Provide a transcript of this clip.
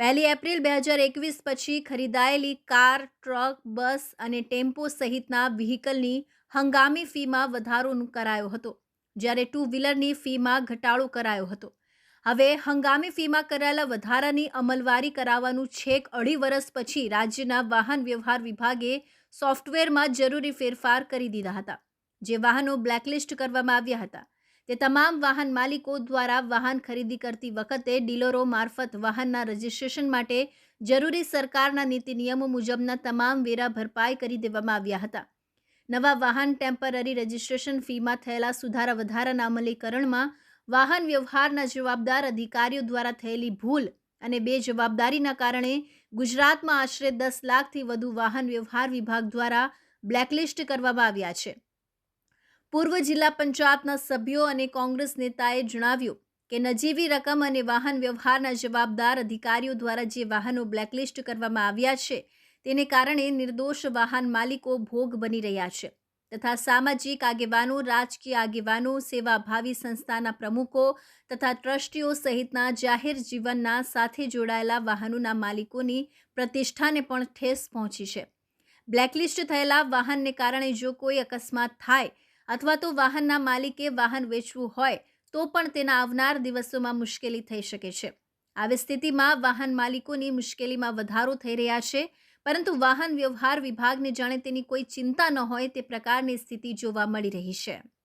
પહેલી એપ્રિલ બે હજાર એકવીસ પછી ખરીદાયેલી કાર, ટ્રક, બસ અને ટેમ્પો સહિતના વ્હીકલની હંગામી ફીમાં વધારો કરાયો હતો, જ્યારે ટુ વ્હીલરની ફીમાં ઘટાડો કરાયો હતો. હવે હંગામી ફીમાં કરાયેલા વધારાની અમલવારી કરાવવાનું છેક અઢી વર્ષ પછી રાજ્યના વાહન વ્યવહાર વિભાગે સોફ્ટવેરમાં જરૂરી ફેરફાર કરી દીધા હતા, જે વાહનો બ્લેકલિસ્ટ કરવામાં આવ્યા હતા. તે તમામ વાહન માલિકો દ્વારા વાહન ખરીદી કરતી વખતે ડીલરો મારફત વાહનના રજિસ્ટ્રેશન માટે જરૂરી સરકારના નીતિ નિયમો મુજબના તમામ વેરા ભરપાઈ કરી દેવામાં આવ્યા હતા. નવા વાહન ટેમ્પરરી રજિસ્ટ્રેશન ફીમાં થયેલા સુધારા વધારાના અમલીકરણમાં વાહન વ્યવહારના જવાબદાર અધિકારીઓ દ્વારા થયેલી ભૂલ અને બે જવાબદારીના કારણે ગુજરાતમાં આશરે દસ લાખથી વધુ વાહન વ્યવહાર વિભાગ દ્વારા બ્લેકલિસ્ટ કરવામાં આવ્યા છે. પૂર્વ જિલ્લા પંચાયતના સભ્યો અને કોંગ્રેસ નેતાએ જણાવ્યું કે નજીવી રકમ અને વાહન વ્યવહારના જવાબદાર અધિકારીઓ દ્વારા જે વાહનો બ્લેકલિસ્ટ કરવામાં આવ્યા છે, તેને કારણે નિર્દોષ વાહન માલિકો ભોગ બની રહ્યા છે તથા સામાજિક આગેવાનો, રાજકીય આગેવાનો, સેવાભાવી સંસ્થાના પ્રમુખો તથા ટ્રસ્ટીઓ સહિતના જાહેર જીવનના સાથે જોડાયેલા વાહનોના માલિકોની પ્રતિષ્ઠાને પણ ઠેસ પહોંચી છે. બ્લેકલિસ્ટ થયેલા વાહનને કારણે જો કોઈ અકસ્માત થાય અથવા તો વાહનના માલિકે વાહન વેચવું હોય, તો પણ તેના આવનાર દિવસોમાં મુશ્કેલી થઈ શકે છે. આવી સ્થિતિમાં વાહન માલિકોની મુશ્કેલીમાં વધારો થઈ રહ્યા છે, પરંતુ વાહન વ્યવહાર વિભાગને જાણે તેની કોઈ ચિંતા ન હોય તે પ્રકારની સ્થિતિ જોવા મળી રહી છે.